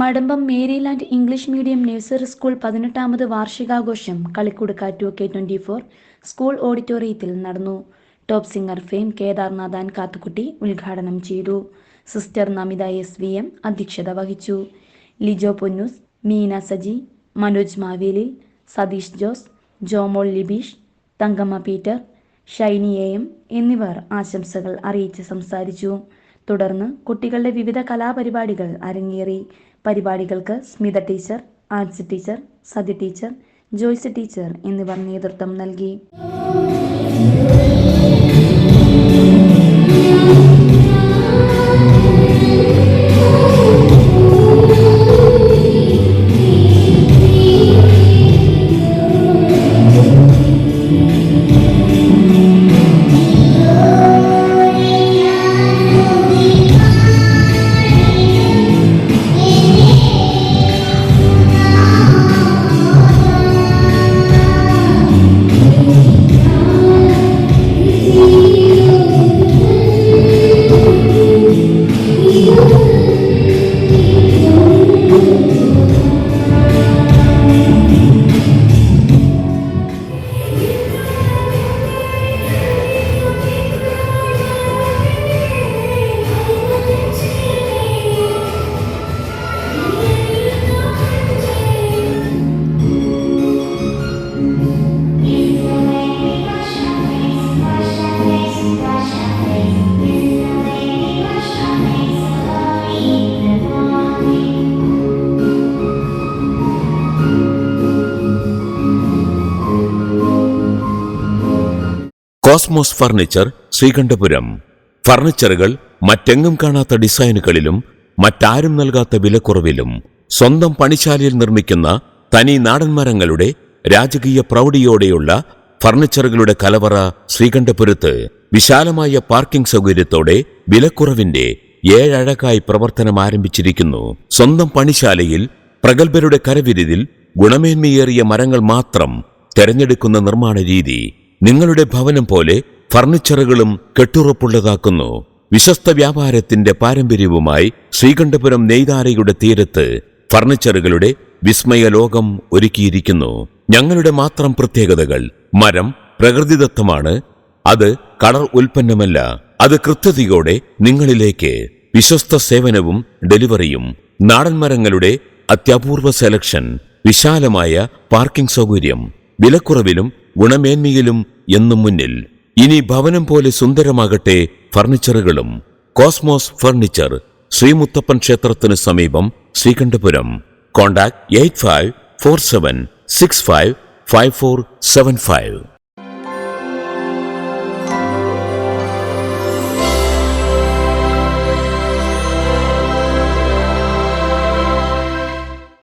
Madambam Maryland English medium nursery school പതിനെട്ടാമത് വാർഷികാഘോഷം Kalikkudukka two K twenty four school ഓഡിറ്റോറിയത്തിൽ നടന്നു. Top singer fame Kedarnathan Kathukutty ഉദ്ഘാടനം ചെയ്തു. Sister Namitha S V M അധ്യക്ഷത വഹിച്ചു. Lijo Ponnus Meena Saji Manoj Mavelil Satheesh Jose Jomol Libeesh Thankamma Peter Shiny A M എന്നിവർ ആശംസകൾ അറിയിച്ച് സംസാരിച്ചു. തുടർന്ന് കുട്ടികളുടെ വിവിധ കലാപരിപാടികൾ അരങ്ങേറി. പരിപാടികൾക്ക് Smitha teacher arts teacher Sathi teacher Joyce teacher എന്നിവർ നേതൃത്വം നൽകി. Cosmos furniture Sreekandapuram. ഫർണിച്ചറുകൾ മറ്റെങ്ങും കാണാത്ത ഡിസൈനുകളിലും മറ്റാരും നൽകാത്ത വിലക്കുറവിലും സ്വന്തം പണിശാലയിൽ നിർമ്മിക്കുന്ന തനി നാടൻ മരങ്ങളുടെ രാജകീയ പ്രൗഢിയോടെയുള്ള ഫർണിച്ചറുകളുടെ കലവറ ശ്രീകണ്ഠപുരത്ത് വിശാലമായ പാർക്കിംഗ് സൗകര്യത്തോടെ വിലക്കുറവിന്റെ ഏഴഴകായി പ്രവർത്തനം ആരംഭിച്ചിരിക്കുന്നു. സ്വന്തം പണിശാലയിൽ പ്രഗത്ഭരുടെ കരവിരുതിൽ ഗുണമേന്മയേറിയ മരങ്ങൾ മാത്രം തെരഞ്ഞെടുക്കുന്ന നിർമ്മാണ രീതി നിങ്ങളുടെ ഭവനം പോലെ ഫർണിച്ചറുകളും കെട്ടുറപ്പുള്ളതാക്കുന്നു. വിശ്വസ്ത വ്യാപാരത്തിന്റെ പാരമ്പര്യവുമായി ശ്രീകണ്ഠപുരം നെയ്താരയുടെ തീരത്ത് ഫർണിച്ചറുകളുടെ വിസ്മയ ലോകം ഒരുക്കിയിരിക്കുന്നു. ഞങ്ങളുടെ മാത്രം പ്രത്യേകതകൾ മരം പ്രകൃതിദത്തമാണ്. അത് കളർ ഉൽപ്പന്നമല്ല. അത് കൃത്യതയോടെ നിങ്ങളിലേക്ക് വിശ്വസ്ത സേവനവും ഡെലിവറിയും നാടൻ മരങ്ങളുടെ അത്യപൂർവ സെലക്ഷൻ വിശാലമായ പാർക്കിംഗ് സൗകര്യം വിലക്കുറവിലും ഗുണമേന്മയിലും എന്നും മുന്നിൽ. ഇനി ഭവനം പോലെ സുന്ദരമാകട്ടെ ഫർണിച്ചറുകളും. കോസ്മോസ് ഫർണിച്ചർ ശ്രീമുത്തപ്പൻ ക്ഷേത്രത്തിന് സമീപം Sreekandapuram. Contact eight five four seven six five five four seven five.